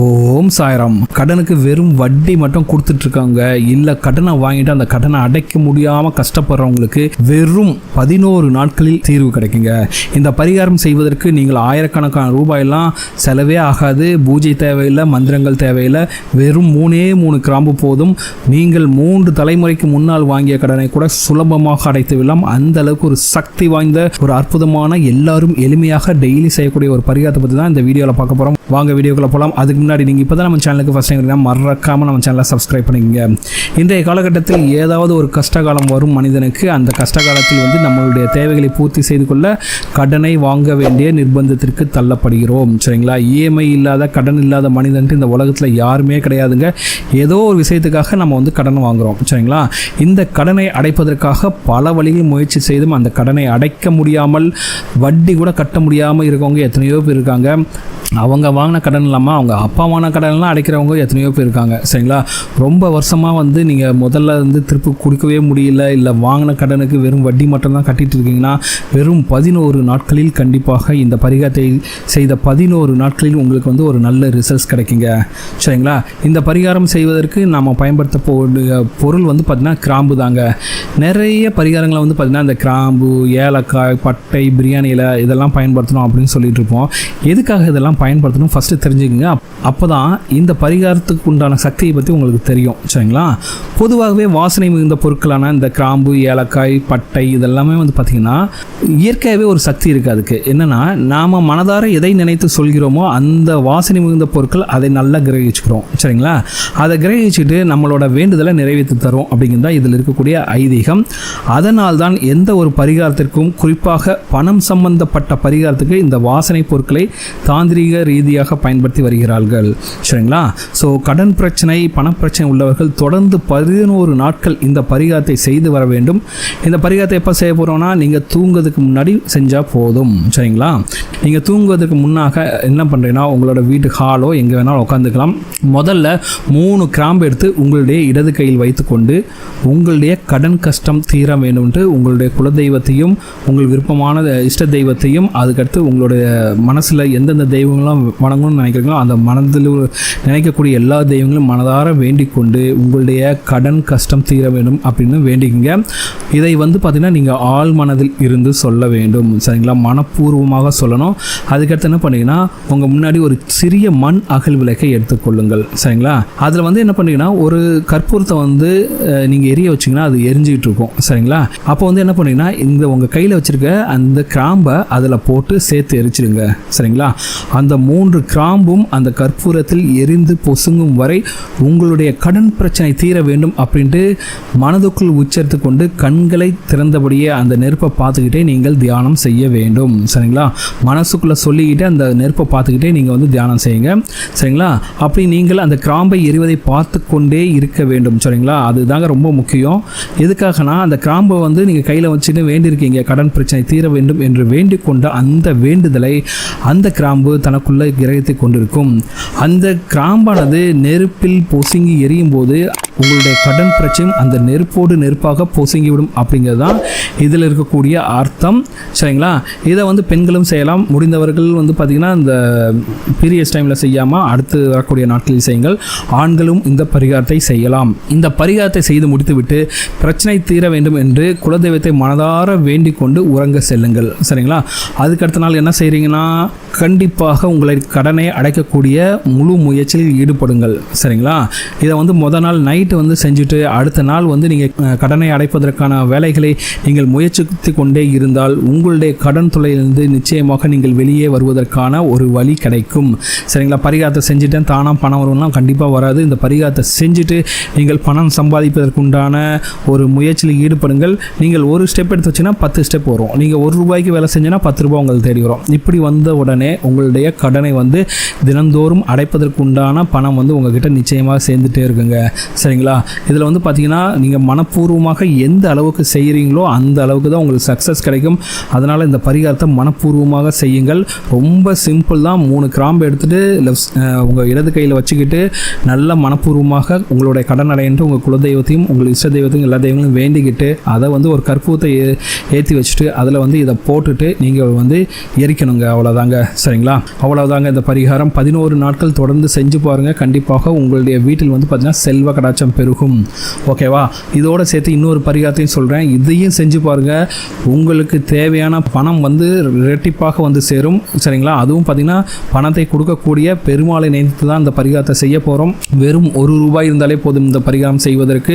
ஓம் சாய்ராம். கடனுக்கு வெறும் வட்டி மட்டும் கொடுத்துட்டு இருக்காங்க இல்ல கடனை வாங்கிட்டு அந்த கடனை அடைக்க முடியாம கஷ்டப்படுறவங்களுக்கு வெறும் பதினோரு நாட்களில் தீர்வு கிடைக்குங்க. இந்த பரிகாரம் செய்வதற்கு நீங்கள் ஆயிரக்கணக்கான ரூபாயெல்லாம் செலவே ஆகாது. பூஜை தேவையில்லை மந்திரங்கள் தேவையில்லை. வெறும் மூணே மூணு கிராம்பு போதும். நீங்கள் மூன்று தலைமுறைக்கு முன்னால் வாங்கிய கடனை கூட சுலபமாக அடைத்து விடலாம். அந்த அளவுக்கு ஒரு சக்தி வாய்ந்த ஒரு அற்புதமான எல்லாரும் எளிமையாக டெய்லி செய்யக்கூடிய ஒரு பரிகாரத்தை பற்றி தான் இந்த வீடியோவில் பார்க்க போகிறோம் வாங்க வீடியோக்குள்ள போகலாம் அதுக்கு முன்னாடி நீங்கள் இப்போ தான் நம்ம சேனலுக்கு ஃபஸ்ட் டைம் மறக்காமல் நம்ம சேனலை சப்ஸ்கிரைப் பண்ணிக்கங்க. இன்றைய காலகட்டத்தில் ஏதாவது ஒரு கஷ்டகாலம் வரும் மனிதனுக்கு அந்த கஷ்டகாலத்தில் வந்து நம்மளுடைய தேவைகளை பூர்த்தி செய்து கொள்ள கடனை வாங்க வேண்டிய நிர்பந்தத்திற்கு தள்ளப்படுகிறோம். சரிங்களா? இஎம்ஐ இல்லாத கடன் இல்லாத மனிதன்ட்டு இந்த உலகத்தில் யாருமே கிடையாதுங்க. ஏதோ ஒரு விஷயத்துக்காக நம்ம வந்து கடன் வாங்குறோம். சரிங்களா? இந்த கடனை அடைப்பதற்காக பல வழிகள் முயற்சி செய்தும் அந்த கடனை அடைக்க முடியாமல் வட்டி கூட கட்ட முடியாமல் இருக்கவங்க எத்தனையோ பேர் இருக்காங்க. அவங்க வாங்கின கடன் இல்லாமல் அவங்க அப்பா கடன்லாம் அடைக்கிறவங்க எத்தனையோ பேர் இருக்காங்க. சரிங்களா? ரொம்ப வருஷமாக வந்து நீங்கள் முதல்ல வந்து திருப்பி கொடுக்கவே முடியல இல்லை வாங்கின கடனுக்கு வெறும் வட்டி மட்டும்தான் கட்டிட்டு இருக்கீங்கன்னா வெறும் பதினோரு நாட்களில் கண்டிப்பாக இந்த பரிகாரத்தை செய்த பதினோரு நாட்களில் உங்களுக்கு வந்து ஒரு நல்ல ரிசல்ட்ஸ் கிடைக்குங்க. சரிங்களா? இந்த பரிகாரம் செய்வதற்கு நாம் பயன்படுத்த போ பொருள் வந்து பார்த்திங்கன்னா கிராம்பு தாங்க. நிறைய பரிகாரங்களை வந்து பார்த்திங்கன்னா இந்த கிராம்பு ஏலக்காய் பட்டை பிரியாணியில் இதெல்லாம் பயன்படுத்தணும் அப்படின்னு சொல்லிட்டு இருப்போம். எதுக்காக இதெல்லாம் பயன்படுத்தணும்? ஃபஸ்ட்டு தெரிஞ்சுக்கங்க. அப்போ தான் இந்த பரிகாரத்துக்கு உண்டான சக்தியை பற்றி உங்களுக்கு தெரியும் சரிங்களா? பொதுவாகவே வாசனை மிகுந்த பொருட்களான இந்த கிராம்பு ஏலக்காய் பட்டை இதெல்லாமே வந்து பார்த்திங்கன்னா இயற்கையாகவே ஒரு சக்தி இருக்குது அதுக்கு. என்னென்னா நாம் மனதார எதை நினைத்து சொல்கிறோமோ அந்த வாசனை மிகுந்த பொருட்கள் அதை நல்லா கிரகிச்சுக்கிறோம் சரிங்களா? அதை கிரகிச்சுட்டு நம்மளோட வேண்டுதலை நிறைவேற்றி தரும் அப்படிங்கிறது தான் இதில் இருக்கக்கூடிய ஐதீகம். அதனால் தான் எந்த ஒரு பரிகாரத்திற்கும் குறிப்பாக பணம் சம்பந்தப்பட்ட பரிகாரத்துக்கு இந்த வாசனை பொருட்களை தாந்திரீக ரீதியாக பயன்படுத்தி வருகிறார்கள். சரிங்களா? ஸோ கடன் பிரச்சனை பணப்பிரச்சனை உள்ளவர்கள் தொடர்ந்து பதினோரு நாட்கள் இந்த பரிகாரத்தை செய்து வர வேண்டும். இந்த பரிகாரத்தை எப்போ செய்ய போகிறோம்னா நீங்கள் தூங்குறதுக்கு முன்னாடி செஞ்சால் போதும். சரிங்களா? நீங்கள் தூங்குவதற்கு முன்னாக என்ன பண்ணுறீங்கன்னா உங்களோட வீட்டு ஹாலோ எங்கே வேணாலும் உட்காந்துக்கலாம் முதல்ல மூணு கிராம்பு எடுத்து உங்களுடைய இடது கையில் வைத்துக்கொண்டு உங்களுடைய கடன் கஷ்டம் தீர வேண்டும்ட்டு உங்களுடைய குலதெய்வத்தையும் உங்கள் விருப்பமான இஷ்ட தெய்வத்தையும் அதுக்கடுத்து உங்களுடைய மனசில் எந்தெந்த தெய்வங்களும் வணங்கணும்னு நினைக்கிறீங்களோ அந்த மனதில் நினைக்கக்கூடிய எல்லா தெய்வங்களும் மனதார வேண்டிக் கொண்டு உங்களுடைய கடன் கஷ்டம் தீர வேண்டும் அப்படின்னு வேண்டிக்கங்க. இதை வந்து பார்த்திங்கன்னா நீங்கள் ஆள் மனதில் இருந்து சொல்ல வேண்டும். சரிங்களா? மனப்பூர்வமாக சொல்லணும். அதுக்கடுத்து என்ன பண்ணீங்கன்னா உங்கள் முன்னாடி ஒரு சிறிய மண் அகல் விளக்கை எடுத்துக்கொள்ளுங்கள் சரிங்களா? அதில் வந்து என்ன பண்ணீங்கன்னா ஒரு கற்பூரத்தை வந்து நீங்கள் எரிய வச்சிங்கன்னா அது எரிஞ்சிக்கிட்டு இருக்கும். சரிங்களா? அப்போ வந்து என்ன பண்ணீங்கன்னா இந்த உங்கள் கையில் வச்சுருக்க அந்த கிராம்பை அதில் போட்டு சேர்த்து எரிச்சிடுங்க. சரிங்களா? அந்த மூன்று கிராம்பும் அந்த கற்பூரத்தில் எரிந்து பொசுங்கும் வரை உங்களுடைய கடன் பிரச்சனை தீர வேண்டும் அப்படின்ட்டு மனதுக்குள் உச்சரித்து கொண்டு கண்களை திறந்தபடியே அந்த நெருப்பை பார்த்துக்கிட்டே நீங்கள் தியானம் செய்ய வேண்டும். சரிங்களா? மனசுக்குள்ளே சொல்லிக்கிட்டே அந்த நெருப்பை பார்த்துக்கிட்டே நீங்கள் வந்து தியானம் செய்யுங்க. சரிங்களா? அப்படி நீங்கள் அந்த கிராம்பை எரிவதை பார்த்து கொண்டே இருக்க வேண்டும். சரிங்களா? அதுதாங்க ரொம்ப முக்கியம். எதுக்காகனா அந்த கிராம்பை வந்து நீங்கள் கையில் வச்சுட்டு வேண்டியிருக்கீங்க. கடன் பிரச்சனை தீர வேண்டும் என்று வேண்டிக் கொண்ட அந்த வேண்டுதலை அந்த கிராம்பு தனக்குள்ளே கிரகித்து கொண்டிருக்கும். அந்த கிராம்பானது நெருப்பில் பொசுங்கி எரியும் போது உங்களுடைய கடன் பிரச்சனை அந்த நெருப்போடு நெருப்பாக பொசுங்கிவிடும் அப்படிங்கிறது தான் இதில் இருக்கக்கூடிய அர்த்தம். சரிங்களா? இதை வந்து பெண்களும் செய்யலாம். முடிந்தவர்கள் வந்து பார்த்திங்கன்னா இந்த பீரியட்ஸ் டைமில் செய்யாமல் அடுத்து வரக்கூடிய நாட்களில் செய்யுங்கள். ஆண்களும் இந்த பரிகாரத்தை செய்யலாம். இந்த பரிகாரத்தை செய்து முடித்துவிட்டு பிரச்சனை தீர வேண்டும் என்று குலதெய்வத்தை மனதார வேண்டிக் கொண்டு உறங்க செல்லுங்கள். சரிங்களா? அதுக்கடுத்த நாள் என்ன செய்கிறீங்கன்னா கண்டிப்பாக உங்களை கடனை அடைக்கக்கூடிய முழு முயற்சியில் ஈடுபடுங்கள். சரிங்களா? இதை வந்து முத நாள் நைட்டு வந்து செஞ்சுட்டு அடுத்த நாள் வந்து நீங்கள் கடனை அடைப்பதற்கான வேலைகளை நீங்கள் முயற்சித்து கொண்டே இருந்தால் உங்களுடைய கடன் தொலையிலிருந்து நிச்சயமாக நீங்கள் வெளியே வருவதற்கான ஒரு வழி கிடைக்கும். சரிங்களா? பரிகாரத்தை செஞ்சுட்டேன். தானாக பணம் வரும்லாம் கண்டிப்பாக வராது. இந்த பரிகாரத்தை செஞ்சுட்டு நீங்கள் பணம் சம்பாதிப்பதற்குண்டான ஒரு முயற்சியில் ஈடுபடுங்கள். நீங்கள் ஒரு ஸ்டெப் எடுத்து வச்சுன்னா பத்து ஸ்டெப் வரும். நீங்கள் ஒரு ரூபாய்க்கு வேலை செஞ்சுன்னா பத்து ரூபாய் உங்களுக்கு தேடி வரும். இப்படி வந்த உடனே உங்களுடைய கடனை வந்து தினந்தோறும் அடைப்பதற்குண்டான பணம் வந்து உங்ககிட்ட நிச்சயமாக சேர்ந்துட்டே இருக்குங்க. சரிங்களா? சரிங்களா இதில் வந்து பார்த்தீங்கன்னா நீங்கள் மனப்பூர்வமாக எந்த அளவுக்கு செய்கிறீங்களோ அந்த அளவுக்கு தான் உங்களுக்கு சக்ஸஸ் கிடைக்கும். அதனால் இந்த பரிகாரத்தை மனப்பூர்வமாக செய்யுங்கள். ரொம்ப சிம்பிள் தான். மூணு கிராம்பு எடுத்துகிட்டு லெஃப்ட் உங்கள் இடது கையில் வச்சுக்கிட்டு நல்ல மனப்பூர்வமாக உங்களுடைய கடன் அடையின்ற உங்கள் குலதெய்வத்தையும் உங்கள் இஷ்ட தெய்வத்தையும் எல்லா தெய்வங்களையும் வேண்டிக்கிட்டு அதை வந்து ஒரு கற்பூரத்தை ஏ ஏற்றி வச்சுட்டு அதில் வந்து இதை போட்டுட்டு நீங்கள் வந்து எரிக்கணுங்க. அவ்வளோதாங்க சரிங்களா? அவ்வளோதாங்க இந்த பரிகாரம். பதினோரு நாட்கள் தொடர்ந்து செஞ்சு பாருங்கள் கண்டிப்பாக உங்களுடைய வீட்டில் வந்து பார்த்தீங்கன்னா செல்வ கடாச்சம் பெருகும். ஓகேவா இதோடு சேர்த்து இன்னொரு பரிகாரத்தையும் சொல்கிறேன் இதையும் செஞ்சு பாருங்கள் உங்களுக்கு தேவையான பணம் வந்து ரெட்டிப்பாக வந்து சேரும். சரிங்களா? அதுவும் பார்த்தீங்கன்னா பணத்தை கொடுக்கக்கூடிய பெருமாளை நினைத்து தான் இந்த பரிகாரத்தை செய்ய போகிறோம் வெறும் ஒரு ரூபாய் இருந்தாலே போதும் இந்த பரிகாரம் செய்வதற்கு.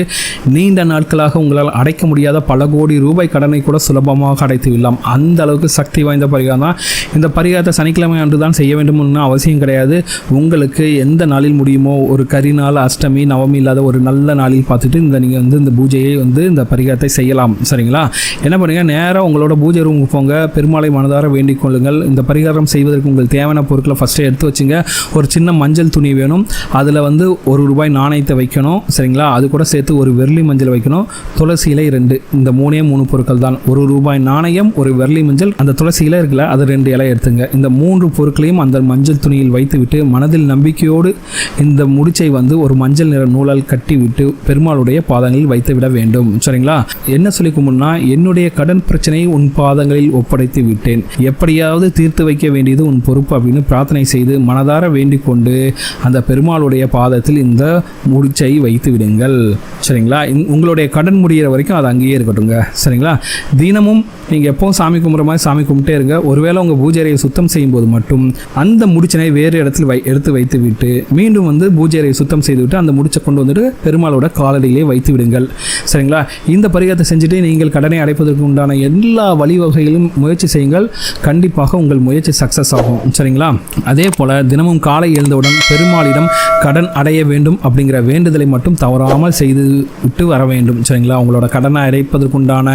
நீண்ட நாட்களாக உங்களால் அடைக்க முடியாத பல கோடி ரூபாய் கடனை கூட சுலபமாக அடைத்து விடலாம். அந்த அளவுக்கு சக்தி வாய்ந்த பரிகாரம் தான். இந்த பரிகாரத்தை சனிக்கிழமை அன்று தான் செய்ய வேண்டும்னு அவசியம் கிடையாது. உங்களுக்கு எந்த நாளில் முடியுமோ ஒரு கரி நாள் அஷ்டமி நவமி இல்லாத ஒரு நல்ல நாளில் பார்த்துட்டு இந்த நீங்கள் வந்து இந்த பூஜையை வந்து இந்த பரிகாரத்தை செய்யலாம். சரிங்களா? என்ன பண்ணுங்கள் நேராக உங்களோட பூஜை ரூமுக்கு போங்க. பெருமாளை மனதார வேண்டிக் கொள்ளுங்கள். இந்த பரிகாரம் செய்வதற்கு உங்களுக்கு தேவையான பொருட்களை ஃபஸ்ட்டு எடுத்து வச்சுங்க. ஒரு சின்ன மஞ்சள் துணி வேணும். அதில் வந்து ஒரு ரூபாய் நாணயத்தை வைக்கணும். சரிங்களா? அது கூட சேர்த்து ஒரு வெள்ளி மஞ்சள் வைக்கணும். துளசி இலை ரெண்டு. இந்த மூணே மூணு பொருட்கள் தான். ஒரு ரூபாய் நாணயம் ஒரு வெள்ளி மஞ்சள். அந்த துளசி இலை இருக்குல்ல அது ரெண்டு இலை எடுத்துங்க. இந்த மூன்று பொருட்களையும் அந்த மஞ்சள் துணியில் வைத்துவிட்டு மனதில் நம்பிக்கையோடு இந்த முடிச்சை வந்து ஒரு மஞ்சள் நிற நூலால் கட்டி விட்டு பெருமாளுடைய பாதங்களில் வைத்து விட வேண்டும். சரிங்களா? என்ன சொல்லி கும்பிடுனா என்னுடைய கடன் பிரச்சனையை உன் பாதங்களில் ஒப்படைத்து விட்டேன். எப்படியாவது தீர்த்து வைக்க வேண்டியது உன் பொறுப்பு அப்படின்னு பிரார்த்தனை செய்து மனதார வேண்டிக் கொண்டு அந்த பெருமாளுடைய பாதத்தில் இந்த முடிச்சை வைத்து விடுங்கள். சரிங்களா? உங்களுடைய கடன் முடியிற வரைக்கும் அது அங்கேயே இருக்கட்டுங்க சரிங்களா? தினமும் நீங்கள் எப்பவும் சாமி கும்பிட்ற மாதிரி சாமி கும்பிட்டே இருங்க. ஒருவேளை உங்கள் பூஜை அறையை சுத்தம் செய்யும்போது மட்டும் அந்த முடிச்சனை வேறு இடத்துல வை எடுத்து வைத்து விட்டு மீண்டும் வந்து பூஜை அறையை சுத்தம் செய்து விட்டு அந்த முடிச்சை கொண்டு வந்துட்டு பெருமாளோட காலடியிலே வைத்து விடுங்கள். சரிங்களா? இந்த பரிகாரத்தை செஞ்சுட்டு நீங்கள் கடனை அடைப்பதற்கு உண்டான எல்லா வழிவகைகளும் முயற்சி செய்யுங்கள். கண்டிப்பாக உங்கள் முயற்சி சக்ஸஸ் ஆகும். சரிங்களா? அதே போல் தினமும் காலை எழுந்தவுடன் பெருமாளிடம் கடன் அடைய வேண்டும் அப்படிங்கிற வேண்டுதலை மட்டும் தவறாமல் செய்து விட்டு வர வேண்டும். சரிங்களா? உங்களோட கடனை அடைப்பதற்குண்டான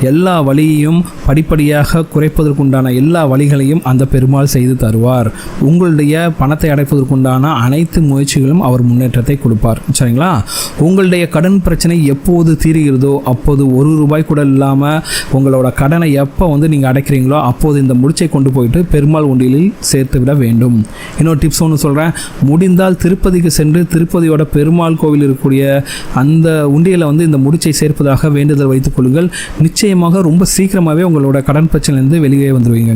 எல்லா வழியையும் படிப்படியாக குறைப்பதற்குண்டான எல்லா வழிகளையும் அந்த பெருமாள் செய்து தருவார். உங்களுடைய பணத்தை அடைப்பதற்குண்டான அனைத்து முயற்சிகளும் அவர் முன்னேற்றத்தை கொடுப்பார். சரிங்களா? உங்களுடைய கடன் பிரச்சனை எப்போது தீருகிறதோ அப்போது ஒரு ரூபாய் கூட இல்லாமல் உங்களோட கடனை எப்போ வந்து நீங்கள் அடைக்கிறீங்களோ அப்போது இந்த முடிச்சை கொண்டு போயிட்டு பெருமாள் உண்டியலில் சேர்த்து விட வேண்டும். இன்னொரு டிப்ஸ் ஒன்று சொல்கிறேன் முடிந்தால் திருப்பதிக்கு சென்று திருப்பதியோட பெருமாள் கோவில் இருக்கக்கூடிய அந்த உண்டியலை வந்து இந்த முடிச்சை சேர்ப்பதாக வேண்டுதல் வைத்துக் கொள்ளுங்கள். நிச்சயமாக ரொம்ப சீக்கிரமாகவே உங்களோட கடன் பிரச்சனையிலேருந்து வெளியே வந்துடுவீங்க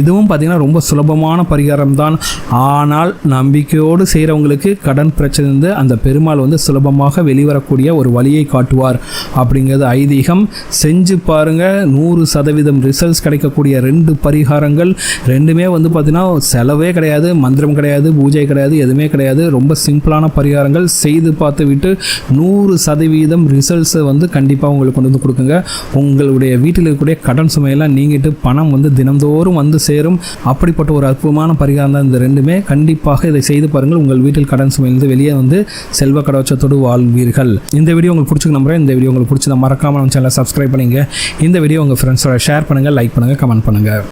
இதுவும் பார்த்தீங்கன்னா ரொம்ப சுலபமான பரிகாரம் தான் ஆனால் ஆனால் நம்பிக்கையோடு செய்கிறவங்களுக்கு கடன் பிரச்சனையிலேருந்து அந்த பெருமாள் வந்து சுலபமாக வெளிவரக்கூடிய ஒரு வழியை காட்டுவார். அப்படிங்கிறது ஐதீகம். செஞ்சு பாருங்க நூறு சதவீதம் ரிசல்ட்ஸ் கிடைக்கக்கூடிய ரெண்டு பரிகாரங்கள். ரெண்டுமே வந்து பார்த்தீங்கன்னா செலவே கிடையாது மந்திரம் கிடையாது பூஜை கிடையாது எதுவுமே கிடையாது. ரொம்ப சிம்பிளான பரிகாரங்கள். செய்து பார்த்து விட்டு நூறு சதவீதம் ரிசல்ட்ஸை வந்து கண்டிப்பாக உங்களுக்கு கொண்டு வந்து கொடுக்குங்க. உங்களுடைய வீட்டில் இருக்கக்கூடிய கடன் சுமையெல்லாம் நீங்கிட்டு பணம் வந்து தினந்தோறும் வந்து சேரும். அப்படிப்பட்ட ஒரு அற்புதமான பரிகாரம் தான் இந்த ரெண்டுமே. கண்டிப்பாக இதை செய்து பாருங்கள். உங்கள் வீட்டில் கடன் சுமையிலிருந்து வெளியே வந்து செல்வ கடவுச்சத்தோடு வாழ்வீர்கள். இந்த வீடியோ உங்களுக்கு பிடிச்சிக்க நம்புறேன். இந்த வீடியோ உங்களுக்கு பிடிச்சதை மறக்காமல் நம்ம சேனலை சப்ஸ்கிரைப் பண்ணுங்க. இந்த வீடியோ உங்கள் ஃப்ரெண்ட்ஸோட ஷேர் பண்ணுங்கள் லைக் பண்ணுங்கள் கமெண்ட் பண்ணுங்கள்